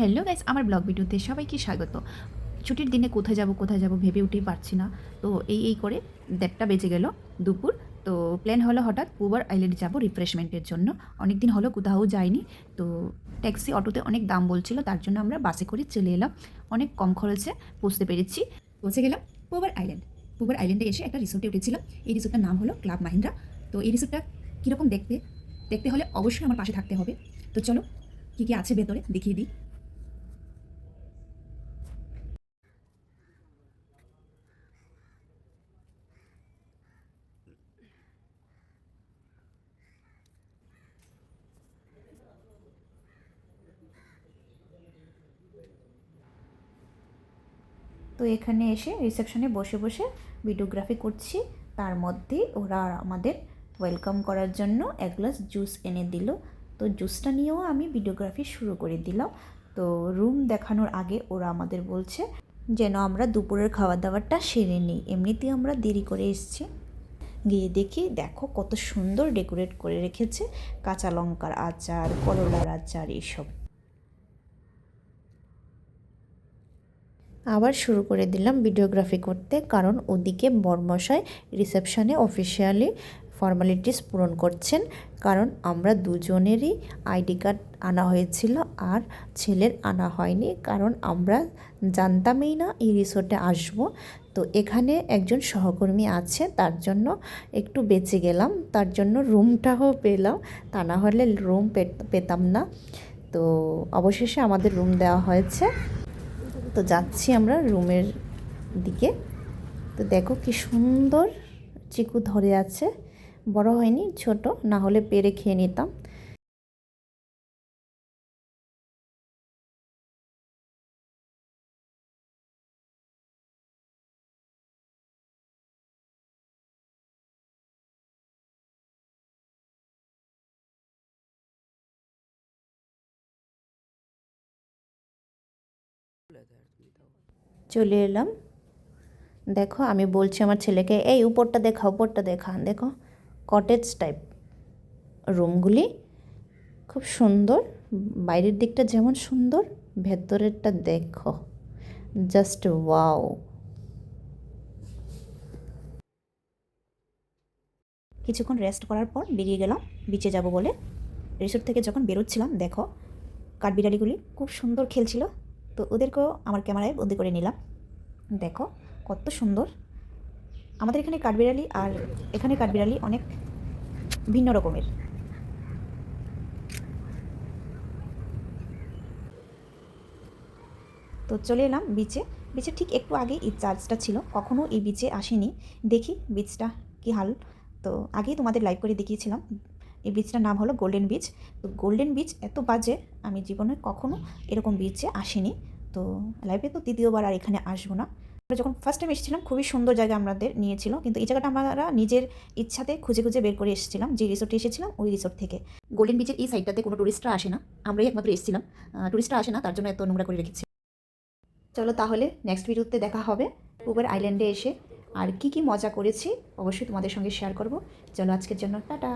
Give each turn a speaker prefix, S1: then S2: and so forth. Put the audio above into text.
S1: Hello guys, আমার blog ভিডিওতে সবাইকে স্বাগত। ছুটির দিনে কোথায় যাব কোথায় যাব ভেবে উঠেই পারছি না। তো এই এই করে দেড়টা বেজে গেল দুপুর। তো প্ল্যান হলো হঠাৎ পুবার আইল্যান্ড যাব রিফ্রেশমেন্টের জন্য। অনেক দিন হলো কোথাও যাইনি। তো ট্যাক্সি অটোতে অনেক দাম বলছিল, তার জন্য আমরা বাসে করে চলে এলাম। অনেক কম খরচে পৌঁছতে পেরেছি। পৌঁছে গেলাম পুবার আইল্যান্ড পুবার আইল্যান্ডে এসে একটা রিসোর্টে উঠেছিলাম। এই রিসোর্টটার নাম হলো ক্লাব মাহিন্দ্রা তো এই রিসোর্টটা কীরকম দেখতে? দেখতে হলে অবশ্যই আমার পাশে থাকতে হবে। তো চলো কী কী আছে ভেতরে দেখিয়ে দিই। তো এখানে এসে রিসেপশনে বসে বসে ভিডিওগ্রাফি করছি। তার মধ্যে ওরা আমাদের ওয়েলকাম করার জন্য এক গ্লাস জুস এনে দিল। তো জুসটা নিয়েও আমি ভিডিওগ্রাফি শুরু করে দিলাম। তো রুম দেখানোর আগে ওরা আমাদের বলছে যেন আমরা দুপুরের খাওয়া দাওয়াটা সেরে নিই। এমনিতেই আমরা দেরি করে এসছি। গিয়ে দেখি, দেখো কত সুন্দর ডেকোরেট করে রেখেছে। কাঁচা লঙ্কার আচার, করলার আচার এইসব আবার শুরু করে দিলাম ভিডিওগ্রাফি করতে, কারণ ওদিকে বর্মশাই রিসেপশনে অফিসিয়ালি ফর্মালিটিস পূরণ করছেন, কারণ আমরা দুজনেরই আইডি কার্ড আনা হয়েছিল আর ছেলের আনা হয়নি, কারণ আমরা জানতামই না এই রিসোর্টে আসব। তো এখানে একজন সহকর্মী আছে, তার জন্য একটু বেঁচে গেলাম, তার জন্য রুমটাও পেলাম, তা না হলে রুম পেতাম না। তো অবশেষে আমাদের রুম দেওয়া হয়েছে। তো যাচ্ছি আমরা রুমের দিকে। তো দেখো কি সুন্দর চিকু ধরে আছে। বড় হয়নি, ছোট, না হলে পেরে খেয়ে নিতাম। চলে এলাম। দেখো, আমি বলছি আমার ছেলেকে, এই উপরটা দেখা উপরটা দেখা দেখো কটেজ টাইপ রুমগুলি খুব সুন্দর। বাইরের দিকটা যেমন সুন্দর, ভেতরেরটা দেখো জাস্ট ওয়াও কিছুক্ষণ রেস্ট করার পর বেরিয়ে গেলাম বিচে যাব বলে। রিসোর্ট থেকে যখন বেরোচ্ছিলাম, দেখো, কাঠবিড়ালিগুলি খুব সুন্দর খেলছিল। তো ওদেরকেও আমার ক্যামেরায় বন্দি করে নিলাম। দেখো, কত সুন্দর। আমাদের এখানে কাঠবিড়ালি আর এখানে কাঠবিড়ালি অনেক ভিন্ন রকমের। তো চলে এলাম বিচে বিচে ঠিক একটু আগে এই চার্জটা ছিল। কখনও এই বিচে আসেনি। দেখি বিচটা কি হাল। তো আগেই তোমাদের লাইভ করে দেখিয়েছিলাম। এই বিচটার নাম হলো গোল্ডেন বিচ তো গোল্ডেন বিচ এত বাজে, আমি জীবনে কখনো এরকম বিচে আসিনি। তো লাইফে তো দ্বিতীয়বার আর এখানে আসব না। আমরা যখন ফার্স্ট টাইম এসেছিলাম, খুবই সুন্দর জায়গা আমাদের নিয়েছিল। কিন্তু এই জায়গাটা আমরা নিজের ইচ্ছাতে খুঁজে খুঁজে বের করে এসেছিলাম। যে রিসোর্টে এসেছিলাম, ওই রিসোর্ট থেকে। গোল্ডেন বিচের এই সাইডটাতে কোনো টুরিস্টরা আসে না। আমরাই একমাত্র এসেছিলাম। টুরিস্টরা আসে না, তার জন্য এত নোংরা করে রেখেছি। চলো তাহলে নেক্সট ভিডিওতে দেখা হবে। উবের আইল্যান্ডে এসে। আর কি কি মজা করেছি, অবশ্যই তোমাদের সঙ্গে শেয়ার করব। চলো আজকের জন্য, টাটা।